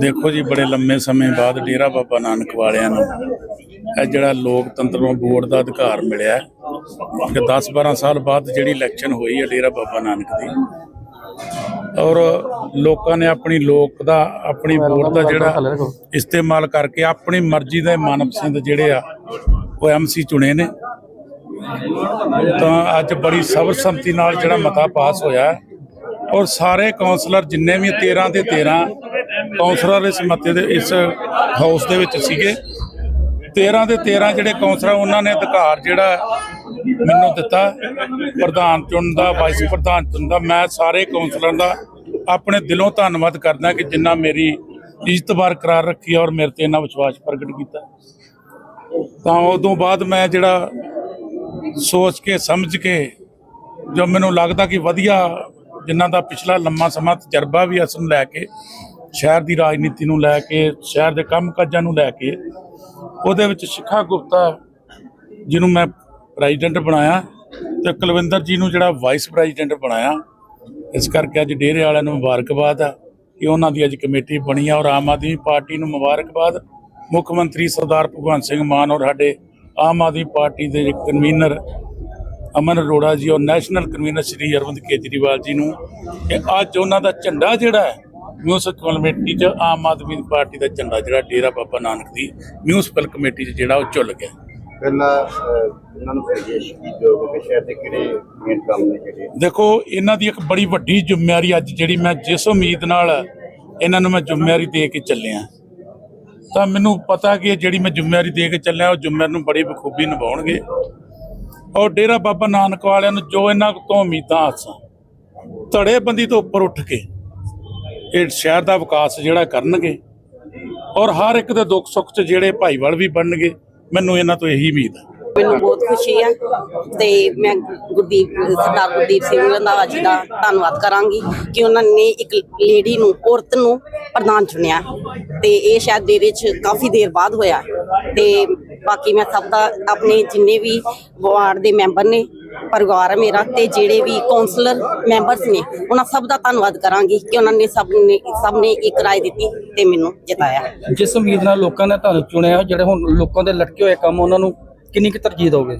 ਦੇਖੋ ਜੀ ਬੜੇ ਲੰਮੇ ਸਮੇਂ ਬਾਅਦ ਡੇਰਾ ਬਾਬਾ ਨਾਨਕ ਵਾਲਿਆਂ ਨੂੰ ਇਹ ਜਿਹੜਾ ਲੋਕਤੰਤਰ ਨੂੰ ਵੋਟ ਦਾ ਅਧਿਕਾਰ ਮਿਲਿਆ ਕਿ 10-12 ਸਾਲ ਬਾਅਦ ਜਿਹੜੀ ਇਲੈਕਸ਼ਨ ਹੋਈ ਹੈ ਡੇਰਾ ਬਾਬਾ ਨਾਨਕ ਦੀ। ਔਰ ਲੋਕਾਂ ਨੇ ਆਪਣੀ ਲੋਕ ਦਾ ਆਪਣੀ ਵੋਟ ਦਾ ਜਿਹੜਾ ਇਸਤੇਮਾਲ ਕਰਕੇ ਆਪਣੀ ਮਰਜ਼ੀ ਦੇ ਮਨਪਸੰਦ ਜਿਹੜੇ ਆ ਉਹ ਐਮਸੀ ਚੁਣੇ ਨੇ। ਤਾਂ ਅੱਜ ਬੜੀ ਸਰਬਸੰਮਤੀ ਨਾਲ ਜਿਹੜਾ ਮਤਾ ਪਾਸ ਹੋਇਆ ਔਰ ਸਾਰੇ ਕਾਉਂਸਲਰ ਜਿੰਨੇ ਵੀ 13 ਦੇ 13 ਕੌਂਸਲਰ ਇਸ ਮਤੇ ਦੇ ਇਸ ਹਾਊਸ ਦੇ ਵਿੱਚ ਸੀਗੇ। 13 ਦੇ 13 ਜਿਹੜੇ ਕੌਂਸਲਰ, ਉਹਨਾਂ ਨੇ ਅਧਿਕਾਰ ਜਿਹੜਾ ਮੈਨੂੰ ਦਿੱਤਾ। ਪ੍ਰਧਾਨ ਚੁਣਨ ਦਾ ਵਾਈਸ ਪ੍ਰਧਾਨ ਚੁਣਨ ਦਾ, ਮੈਂ ਸਾਰੇ ਕੌਂਸਲਰਾਂ ਦਾ ਆਪਣੇ ਦਿਲੋਂ ਧੰਨਵਾਦ ਕਰਦਾ ਕਿ ਜਿੰਨਾ ਮੇਰੀ ਇੱਜ਼ਤ ਬਰਕਰਾਰ ਰੱਖੀ ਔਰ ਮੇਰੇ ਤੇ ਇਹਨਾਂ ਵਿਸ਼ਵਾਸ ਪ੍ਰਗਟ ਕੀਤਾ। ਤਾਂ ਉਦੋਂ ਬਾਅਦ ਮੈਂ ਜਿਹੜਾ ਸੋਚ ਕੇ, ਸਮਝ ਕੇ, ਜੋ ਮੈਨੂੰ ਲੱਗਦਾ ਕਿ ਵਧੀਆ ਜਿਨ੍ਹਾਂ ਦਾ ਪਿਛਲਾ ਲੰਮਾ ਸਮਾਂ ਤਜਰਬਾ ਵੀ ਇਸ ਨੂੰ ਲੈ ਕੇ ਸ਼ਹਿਰ ਦੀ ਰਾਜਨੀਤੀ ਨੂੰ ਲੈ ਕੇ, ਸ਼ਹਿਰ ਦੇ ਕੰਮਕਾਜਾਂ ਨੂੰ ਲੈ ਕੇ, ਉਹਦੇ ਵਿੱਚ ਸ਼ਿਖਾ ਗੁਪਤਾ ਜਿਹਨੂੰ ਮੈਂ ਪ੍ਰੈਜ਼ੀਡੈਂਟ ਬਣਾਇਆ ਤੇ ਕੁਲਵਿੰਦਰ ਜੀ ਨੂੰ ਜਿਹੜਾ ਵਾਈਸ ਪ੍ਰੈਜ਼ੀਡੈਂਟ ਬਣਾਇਆ। ਇਸ ਕਰਕੇ ਅੱਜ ਡੇਰੇ ਵਾਲਿਆਂ ਨੂੰ ਮੁਬਾਰਕਬਾਦ ਆ ਕਿ ਉਹਨਾਂ ਦੀ ਅੱਜ ਕਮੇਟੀ ਬਣੀ ਆ ਔਰ ਆਮ ਆਦਮੀ ਪਾਰਟੀ ਨੂੰ ਮੁਬਾਰਕਬਾਦ। ਮੁੱਖ ਮੰਤਰੀ ਸਰਦਾਰ ਭਗਵੰਤ ਸਿੰਘ ਮਾਨ ਔਰ ਸਾਡੇ ਆਮ ਆਦਮੀ ਪਾਰਟੀ ਦੇ ਕਨਵੀਨਰ ਅਮਨ ਅਰੋੜਾ ਜੀ ਔਰ ਨੈਸ਼ਨਲ ਕਨਵੀਨਰ ਸ਼੍ਰੀ ਅਰਵਿੰਦ ਕੇਜਰੀਵਾਲ ਜੀ ਨੂੰ। ਕਿ ਅੱਜ ਉਹਨਾਂ ਦਾ ਝੰਡਾ ਜਿਹੜਾ ਹੈ ਮਿਊਨਿਸਪਲ ਕਮੇਟੀ 'ਚ ਆਮ ਆਦਮੀ ਪਾਰਟੀ ਦਾ ਝੰਡਾ ਜਿਹੜਾ ਡੇਰਾ ਬਾਬਾ ਨਾਨਕ ਦੀ ਮਿਊਨਿਸਪਲ ਕਮੇਟੀ 'ਚ ਜਿਹੜਾ ਉਹ ਝੁੱਲ ਗਿਆ। ਪਹਿਲਾਂ ਇਹਨਾਂ ਨੂੰ ਸੁਜੇਸ਼ ਕੀ ਜੋ ਕਿ ਸ਼ਹਿਰ ਦੇ ਕਿਹੜੇ ਮੇਨ ਕੰਮ ਨੇ ਜਿਹੜੇ। ਦੇਖੋ ਇਹਨਾਂ ਦੀ ਇੱਕ ਬੜੀ ਵੱਡੀ ਜ਼ਿੰਮੇਵਾਰੀ ਅੱਜ ਜਿਹੜੀ ਮੈਂ ਜਿਸ ਉਮੀਦ ਨਾਲ ਇਹਨਾਂ ਨੂੰ ਮੈਂ ਜ਼ਿੰਮੇਵਾਰੀ ਦੇ ਕੇ ਚੱਲਿਆ। ਤਾਂ ਮੈਨੂੰ ਪਤਾ ਕਿ ਜਿਹੜੀ ਮੈਂ ਜ਼ਿੰਮੇਵਾਰੀ ਦੇ ਕੇ ਚੱਲਿਆ ਉਹ ਜ਼ਿੰਮੇਵਾਰੀ ਨੂੰ ਬੜੀ ਬਖੂਬੀ ਨਿਭਾਉਣਗੇ। ਔਰ ਡੇਰਾ ਬਾਬਾ ਨਾਨਕ ਵਾਲਿਆਂ ਨੂੰ ਜੋ ਇਹਨਾਂ ਤੋਂ ਉਮੀਦਾਂ ਆਸਾਂ ਧੜੇਬੰਦੀ ਤੋਂ ਉੱਪਰ ਉੱਠ ਕੇ ਇਹ ਸ਼ਹਿਰ ਦਾ ਵਿਕਾਸ ਜਿਹੜਾ ਕਰਨਗੇ ਔਰ ਹਰ ਇੱਕ ਦੇ ਦੁੱਖ ਸੁੱਖ 'ਚ ਜਿਹੜੇ ਭਾਈਵਾਲ ਵੀ ਬਣਨਗੇ, ਮੈਨੂੰ ਇਹਨਾਂ ਤੋਂ ਇਹੀ ਉਮੀਦ ਹੈ ਮੈਨੂੰ ਬਹੁਤ ਖੁਸ਼ੀ ਆ ਤੇ ਮੈਂ ਗੁਰਦੀਪ, ਸਰਦਾਰ ਗੁਰਦੀਪ ਸਿੰਘ ਰੰਧਾਵਾ ਜੀ ਦਾ ਧੰਨਵਾਦ ਕਰਾਂਗੀ ਕਿ ਉਹਨਾਂ ਨੇ ਇੱਕ ਲੇਡੀ ਨੂੰ, ਔਰਤ ਨੂੰ ਪ੍ਰਧਾਨ ਚੁਣਿਆ ਤੇ ਇਹ ਸ਼ਾਇਦ ਦੇ ਵਿੱਚ ਕਾਫੀ ਦੇਰ ਬਾਅਦ ਹੋਇਆ ਤੇ ਬਾਕੀ ਮੈਂ ਸਭ ਦਾ ਆਪਣੇ ਜਿੰਨੇ ਵੀ ਵਾਰਡ ਦੇ ਮੈਂਬਰ ਨੇ ਪਰਿਵਾਰ ਹੈ ਮੇਰਾ ਤੇ ਜਿਹੜੇ ਵੀ ਕਾਉਂਸਲਰ ਮੈਂਬਰਸ ਨੇ ਉਹਨਾਂ ਸਭ ਦਾ ਧੰਨਵਾਦ ਕਰਾਂਗੀ ਕਿ ਉਹਨਾਂ ਨੇ ਸਭ ਨੇ ਸਭ ਨੇ ਇੱਕ ਰਾਏ ਦਿੱਤੀ ਤੇ ਮੈਨੂੰ ਜਿਤਾਇਆ। ਜਿਸ ਉਮੀਦ ਨਾਲ ਲੋਕਾਂ ਨੇ ਤੁਹਾਨੂੰ ਚੁਣਿਆ ਜਿਹੜੇ ਹੁਣ ਲੋਕਾਂ ਦੇ ਲਟਕੇ ਹੋਏ ਕੰਮ ਉਹਨਾਂ ਨੂੰ ਕਿੰਨੀ ਕੁ ਤਰਜੀਹ ਦੋਗੇ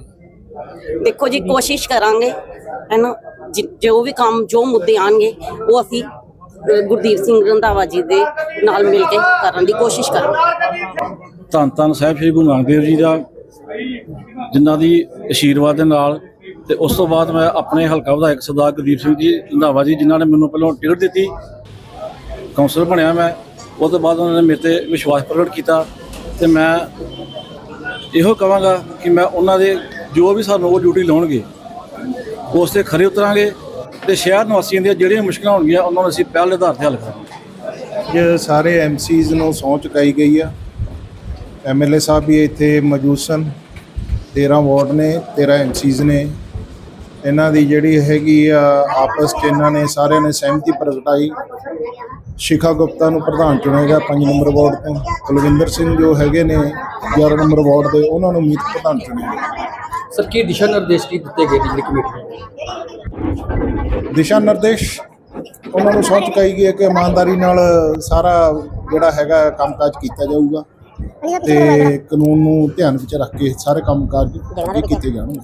ਦੇਖੋ ਜੀ ਕੋਸ਼ਿਸ਼ ਕਰਾਂਗੇ ਹੈਨਾ ਜਿ- ਜੋ ਵੀ ਕੰਮ ਜੋ ਮੁੱਦੇ ਆਣਗੇ ਉਹ ਅਸੀਂ ਗੁਰਦੀਪ ਸਿੰਘ ਰੰਧਾਵਾ ਜੀ ਦੇ ਨਾਲ ਮਿਲ ਕੇ ਕਰਨ ਦੀ ਕੋਸ਼ਿਸ਼ ਕਰਾਂਗੇ ਧੰਨ ਧੰਨ ਸਾਹਿਬ ਸ੍ਰੀ ਗੁਰੂ ਨਾਨਕ ਦੇਵ ਜੀ ਦਾ ਜਿਨ੍ਹਾਂ ਦੀ ਆਸ਼ੀਰਵਾਦ ਦੇ ਨਾਲ ਤੇ ਉਸ ਤੋਂ ਬਾਅਦ ਮੈਂ ਆਪਣੇ ਹਲਕਾ ਵਿਧਾਇਕ ਸਰਦਾਰ ਗੁਰਦੀਪ ਸਿੰਘ ਜੀ, ਰੰਧਾਵਾ ਜੀ, ਜਿਨ੍ਹਾਂ ਨੇ ਮੈਨੂੰ ਪਹਿਲਾਂ ਟਿਕਟ ਦਿੱਤੀ ਕਾਉਂਸਲਰ ਬਣਿਆ ਮੈਂ। ਉਹ ਤੋਂ ਬਾਅਦ ਉਹਨਾਂ ਨੇ ਮੇਰੇ ਤੇ ਵਿਸ਼ਵਾਸ ਪ੍ਰਗਟ ਕੀਤਾ ਤੇ ਮੈਂ ਇਹੋ ਕਹਾਂਗਾ ਕਿ ਮੈਂ ਉਹਨਾਂ ਦੇ ਜੋ ਵੀ ਸਾਨੂੰ ਉਹ ਡਿਊਟੀ ਲਾਉਣਗੇ, ਉਸ ਤੇ ਖਰੇ ਉਤਰਾਂਗੇ। ਤੇ ਸ਼ਹਿਰ ਨਿਵਾਸੀਆਂ ਦੀਆਂ ਜਿਹੜੀਆਂ ਮੁਸ਼ਕਲਾਂ ਹੋਣਗੀਆਂ ਉਹਨਾਂ ਨੂੰ ਅਸੀਂ ਪਹਿਲ ਦੇ ਆਧਾਰ ਤੇ ਹੱਲ ਕਰਾਂਗੇ। ਅੱਜ ਸਾਰੇ ਐਮਸੀਜ਼ ਨੂੰ ਸਹੁੰ ਚੁਕਾਈ ਗਈ ਆ। ਐਮਐਲਏ ਸਾਹਿਬ ਵੀ ਇੱਥੇ ਮੌਜੂਦ ਸਨ। 13 ਵਾਰਡ ਨੇ 13 ਐਮਸੀਜ਼ ਨੇ। ਇਹਨਾਂ ਦੀ ਜਿਹੜੀ ਹੈਗੀ ਆ ਆਪਸ 'ਚ ਇਹਨਾਂ ਨੇ ਸਾਰਿਆਂ ਨੇ ਸਹਿਮਤੀ ਪ੍ਰਗਟਾਈ। ਸ਼ਿਖਾ ਗੁਪਤਾ ਨੂੰ ਪ੍ਰਧਾਨ ਚੁਣੇਗਾ 5 ਨੰਬਰ ਵਾਰਡ ਤੋਂ। ਕੁਲਵਿੰਦਰ ਸਿੰਘ ਜੋ ਹੈਗੇ ਨੇ 11 ਨੰਬਰ ਵਾਰਡ ਦੇ ਉਹਨਾਂ ਨੂੰ ਮੀਤ ਪ੍ਰਧਾਨ ਚੁਣੇਗਾ ਸਰ ਕੀ ਦਿਸ਼ਾ ਨਿਰਦੇਸ਼ ਕੀ ਦਿੱਤੇ ਗਏ ਜਿਹੜੀ ਕਮੇਟੀ ਨੂੰ? ਦਿਸ਼ਾ ਨਿਰਦੇਸ਼ ਉਹਨਾਂ ਨੂੰ ਸਹੁੰ ਚੁਕਾਈ ਗਈ ਹੈ ਕਿ ਇਮਾਨਦਾਰੀ ਨਾਲ ਸਾਰਾ ਜਿਹੜਾ ਹੈਗਾ ਕੰਮਕਾਜ ਕੀਤਾ ਜਾਊਗਾ ਤੇ ਕਾਨੂੰਨ ਨੂੰ ਧਿਆਨ ਵਿੱਚ ਰੱਖ ਕੇ ਸਾਰੇ ਕੰਮਕਾਜ ਅੱਗੇ ਕੀਤੇ ਜਾਣਗੇ।